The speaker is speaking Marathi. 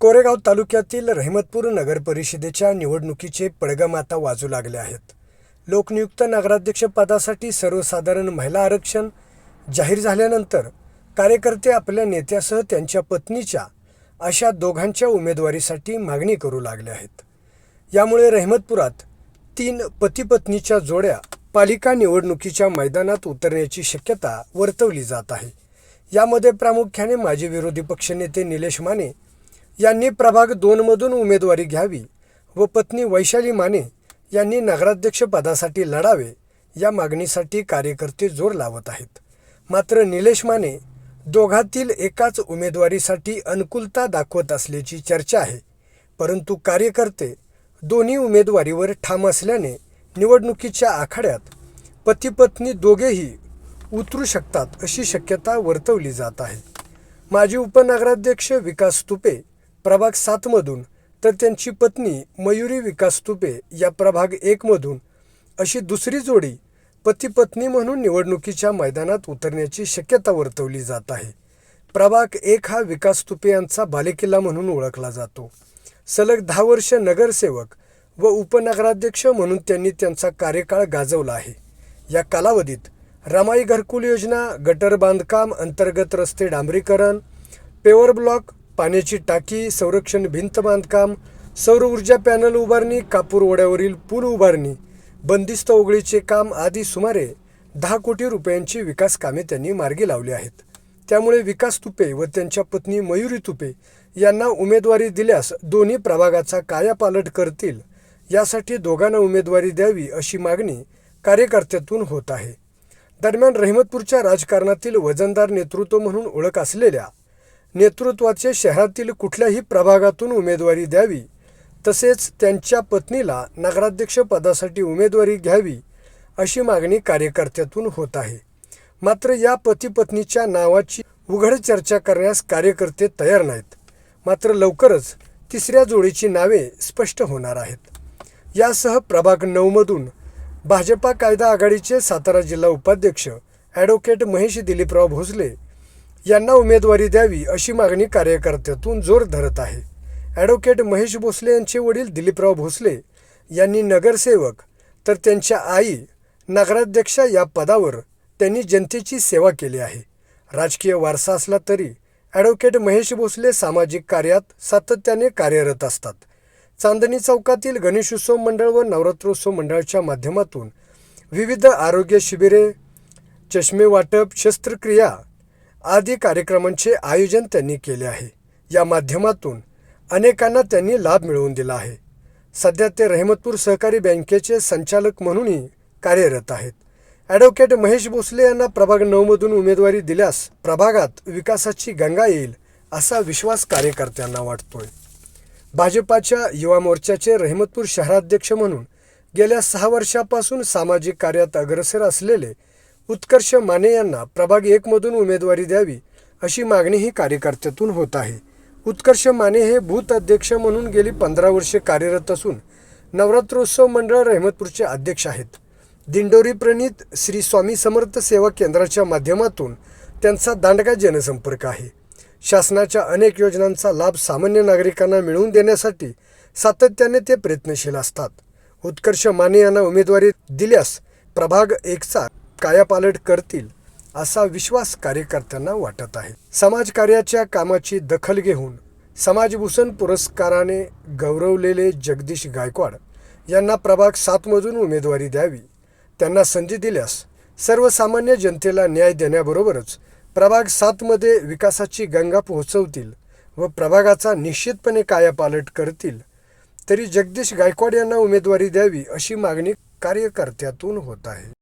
कोरेगाव तालुक्यातील रहमतपूर नगर परिषदेच्या निवडणुकीचे पडगम आता वाजू लागले आहेत. लोकनियुक्त नगराध्यक्षपदासाठी सर्वसाधारण महिला आरक्षण जाहीर झाल्यानंतर कार्यकर्ते आपल्या नेत्यासह त्यांच्या पत्नीच्या अशा दोघांच्या उमेदवारीसाठी मागणी करू लागल्या आहेत. यामुळे रहमतपुरात तीन पतीपत्नीच्या जोड्या पालिका निवडणुकीच्या मैदानात उतरण्याची शक्यता वर्तवली जात आहे. यामध्ये प्रामुख्याने माजी विरोधी पक्षनेते निलेश माने यांनी प्रभाग दोनमधून उमेदवारी घ्यावी व पत्नी वैशाली माने यांनी नगराध्यक्ष पदासाठी लढावे या मागणीसाठी कार्यकर्ते जोर लावत आहेत. मात्र निलेश माने दोघातील एकाच उमेदवारीसाठी अनुकूलता दाखवत असल्याची चर्चा आहे. परंतु कार्यकर्ते दोन्ही उमेदवारीवर ठाम असल्याने निवडणुकीच्या आखाड्यात पतीपत्नी दोघेही उतरू शकतात अशी शक्यता वर्तवली जात आहे. माजी उपनगराध्यक्ष विकास तुपे प्रभाग सातमधून तर त्यांची पत्नी मयुरी विकास तुपे या प्रभाग एकमधून अशी दुसरी जोडी पती पत्नी म्हणून निवडणुकीच्या मैदानात उतरण्याची शक्यता वर्तवली जात आहे. प्रभाग एक हा विकास तुपे यांचा बालेकिल्ला म्हणून ओळखला जातो. सलग दहा वर्ष नगरसेवक व उपनगराध्यक्ष म्हणून त्यांनी त्यांचा कार्यकाळ गाजवला आहे. या कालावधीत रमाई घरकुल योजना गटर बांधकाम अंतर्गत रस्ते डांबरीकरण पेवर ब्लॉक पाण्याची टाकी संरक्षण भिंत बांधकाम सौर ऊर्जा पॅनल उभारणी कापूर ओढ्यावरील पूल उभारणी बंदिस्त ओगळीचे काम आदी सुमारे दहा कोटी रुपयांची विकास कामे त्यांनी मार्गी लावली आहेत. त्यामुळे विकास तुपे व त्यांच्या पत्नी मयुरी तुपे यांना उमेदवारी दिल्यास दोन्ही प्रभागाचा कायापालट करतील यासाठी दोघांना उमेदवारी द्यावी अशी मागणी कार्यकर्त्यातून होत आहे. दरम्यान रहमतपूरच्या राजकारणातील वजनदार नेतृत्व म्हणून ओळख असलेल्या नेतृत्वाचे शहरातील कुठल्याही प्रभागातून उमेदवारी द्यावी तसेच त्यांच्या पत्नीला नगराध्यक्ष पदासाठी उमेदवारी घ्यावी अशी मागणी कार्यकर्त्यातून होत आहे. मात्र या पतीपत्नीच्या नावाची उघड चर्चा करण्यास कार्यकर्ते तयार नाहीत. मात्र लवकरच तिसऱ्या जोडीची नावे स्पष्ट होणार आहेत. यासह प्रभाग नऊमधून भाजपा कायदा आघाडीचे सातारा जिल्हा उपाध्यक्ष ॲडव्होकेट महेश दिलीपराव भोसले यांना उमेदवारी द्यावी अशी मागणी कार्यकर्त्यातून जोर धरत आहे. ॲडव्होकेट महेश भोसले यांचे वडील दिलीपराव भोसले यांनी नगरसेवक तर त्यांच्या आई नगराध्यक्षा या पदावर त्यांनी जनतेची सेवा केली आहे. राजकीय वारसा असला तरी ॲडव्होकेट महेश भोसले सामाजिक कार्यात सातत्याने कार्यरत असतात. चांदणी चौकातील गणेशोत्सव मंडळ व नवरात्रोत्सव मंडळाच्या माध्यमातून विविध आरोग्य शिबिरे चष्मे वाटप शस्त्रक्रिया आदी कार्यक्रमांचे आयोजन त्यांनी केले आहे. या माध्यमातून अनेकांना त्यांनी लाभ मिळवून दिला आहे. सध्या ते रहमतपूर सहकारी बँकेचे संचालक म्हणूनही कार्यरत आहेत. ॲडव्होकेट महेश भोसले यांना प्रभाग नऊमधून उमेदवारी दिल्यास प्रभागात विकासाची गंगा येईल असा विश्वास कार्यकर्त्यांना वाटतोय. भाजपाच्या युवा मोर्चाचे रहमतपूर शहराध्यक्ष म्हणून गेल्या सहा वर्षापासून सामाजिक कार्यात अग्रसर असलेले उत्कर्ष माने यांना प्रभाग एकमधून उमेदवारी द्यावी अशी मागणीही कार्यकर्त्यातून होत आहे. उत्कर्ष माने हे भूत अध्यक्ष म्हणून गेली पंधरा वर्षे कार्यरत असून नवरात्रोत्सव मंडळ रहमतपूरचे अध्यक्ष आहेत. दिंडोरी प्रणित श्री स्वामी समर्थ सेवा केंद्राच्या माध्यमातून त्यांचा दांडगा जनसंपर्क आहे. शासनाच्या अनेक योजनांचा लाभ सामान्य नागरिकांना मिळवून देण्यासाठी सातत्याने ते प्रयत्नशील असतात. उत्कर्ष माने यांना उमेदवारी दिल्यास प्रभाग एकचा कायापालट करतील असा विश्वास कार्यकर्त्यांना वाटत आहे. समाजकार्याच्या कामाची दखल घेऊन समाजभूषण पुरस्काराने गौरवलेले जगदीश गायकवाड यांना प्रभाग सातमधून उमेदवारी द्यावी. त्यांना संधी दिल्यास सर्वसामान्य जनतेला न्याय देण्याबरोबरच प्रभाग सातमध्ये विकासाची गंगा पोहोचवतील व प्रभागाचा निश्चितपणे कायापालट करतील. तरी जगदीश गायकवाड यांना उमेदवारी द्यावी अशी मागणी कार्यकर्त्यातून होत आहे.